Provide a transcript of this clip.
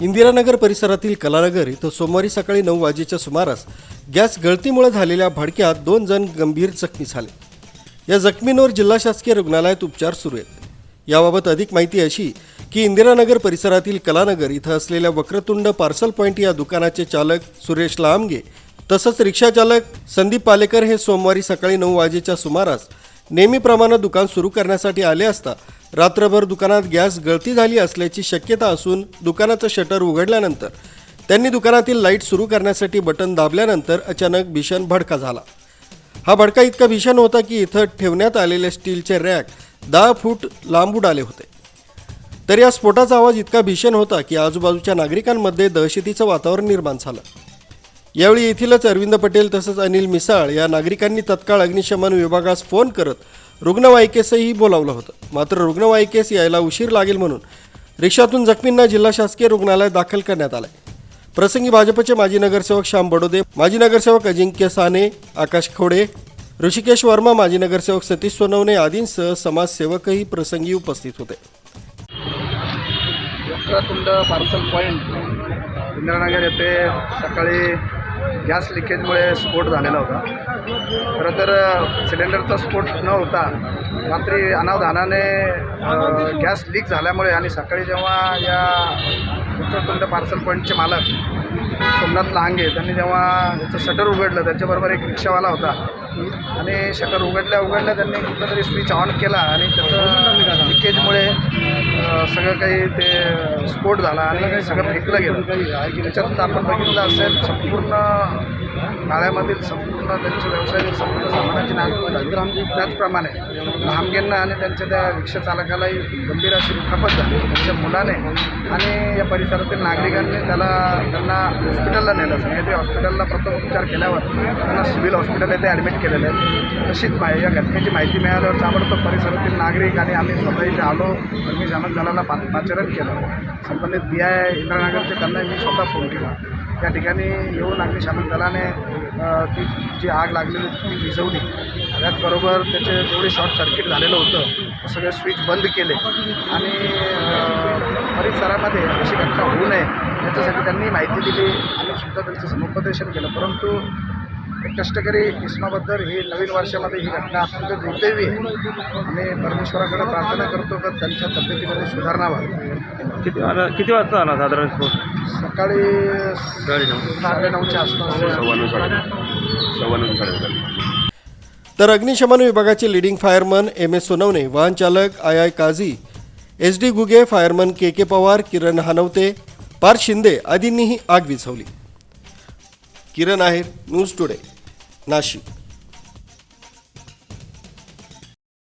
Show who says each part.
Speaker 1: इंदिरानगर परिसरातील कलानगर इथं सोमवारी सकाळी नऊ वाजेच्या सुमारास गॅस गळतीमुळे झालेल्या भडक्यात दोन जण गंभीर जखमी झाले. या जखमींवर जिल्हा शासकीय रुग्णालयात उपचार सुरू आहेत. याबाबत अधिक माहिती अशी की इंदिरानगर परिसरातील कलानगर इथं असलेल्या वक्रतुंड पार्सल पॉईंट या दुकानाचे चालक सुरेश लामगे तसंच रिक्षाचालक संदीप पालेकर हे सोमवारी सकाळी नऊ वाजेच्या सुमारास नेहमीप्रमाणे दुकान सुरू करण्यासाठी आले असता रात्रभर दुकानात गॅस गळती झाली असल्याची शक्यता असून दुकानाचं शटर उघडल्यानंतर त्यांनी दुकानातील लाइट सुरू करण्यासाठी बटन दाबल्यानंतर अचानक भीषण भडका झाला. हा भडका इतका भीषण होता की इथं ठेवण्यात आलेले स्टीलचे रॅक दहा फूट लांब उडाले होते. तर या स्फोटाचा आवाज इतका भीषण होता की आजूबाजूच्या नागरिकांमध्ये दहशतीचं वातावरण निर्माण झालं. यावेळी येथीलच अरविंद पटेल तसंच अनिल मिसाळ या नागरिकांनी तत्काळ अग्निशमन विभागास फोन करत रुग्णवाहिकेसही बोलावलं होतं. मात्र रुग्णवाहिकेस यायला उशीर लागेल म्हणून रिक्षातून जखमींना जिल्हा शासकीय रुग्णालयात दाखल करण्यात आलंय. प्रसंगी भाजपचे माजी नगरसेवक श्याम बडोदे माजी नगरसेवक अजिंक्य साने आकाश खोडे ऋषिकेश वर्मा माजी नगरसेवक सतीश सोनवणे आदींसह समाजसेवकही प्रसंगी उपस्थित होते.
Speaker 2: पार्सल पॉईंट इंद्रनगर येथे सकाळी गॅस लिकेजमुळे स्फोट झालेला होता. खरं तर सिलेंडरचा स्फोट न होता रात्री अनावधानाने गॅस लीक झाल्यामुळे आणि सकाळी जेव्हा या वक्रतुंड पार्सल पॉईंटचे मालक सोमनाथ लहांगे त्यांनी जेव्हा त्याचं शटर उघडलं त्याच्याबरोबर एक रिक्षावाला होता. आणि शटर उघडल्या उघडल्या त्यांनी कुठंतरी स्विच ऑन केला आणि त्याचं लिकेजमुळे सगळं काही ते स्फोट झाला आणि सगळं फेकलं गेलं. त्याच्यात आपण बघितलं असेल संपूर्ण काळ्यामधील संपूर्ण त्यांचे व्यवसाय संपूर्ण सामानाची नाश त्याचप्रमाणे भामगेंना आणि त्यांच्या त्या रिक्षा चालकालाही गंभीर अशी दुखापत झाली. त्यांच्या मुलाने आणि या परिसरातील नागरिकांनी त्याला त्यांना हॉस्पिटलला नेलं. सह्याद्री हॉस्पिटलला प्रथम उपचार केल्यावर त्यांना सिव्हिल हॉस्पिटल येथे ॲडमिट केलेलं. आहे तशीच या घटनेची माहिती मिळाल्यावर ताबडतोब परिसरातील नागरिक आणि आम्ही स्वतः इथे आलो अग्निशामक दलाला पा पाचारण केलं. संबंधित बी आय इंद्रानगरचे त्यांना मी स्वतः फोन केला. त्या ठिकाणी येऊन अग्निशामक दलाने ती जी आग लागलेली होती ती विझवली. त्याचबरोबर त्याचे जेवढे शॉर्ट सर्किट झालेलं होतं ते सगळे स्विच बंद केले. आणि परिसरामध्ये अशी घटना होऊ नये याच्यासाठी त्यांनी माहिती दिली आणि सुद्धा त्यांचं समुपदेशन केलं. परंतु कष्टकरी किस्माबद्दल ही नवीन वर्षामध्ये ही घटना अत्यंत दुर्दैवी आहे. आणि परमेश्वराकडे प्रार्थना करतो का त्यांच्या तब्येतीमध्ये सुधारणा व्हावी.
Speaker 3: किती आला किती वाजता आला साधारण
Speaker 2: सकाळी आसपास.
Speaker 3: साडे सव्वा नऊ साडे
Speaker 1: तर अग्निशमन विभागाचे leading fireman M S Sonawane वाहन चालक I I Kazi S D Guge fireman K K Pawar Kiran Hanwate Parth Shinde आदींनीही आग विझवली. Kiran Aher news today Nashik.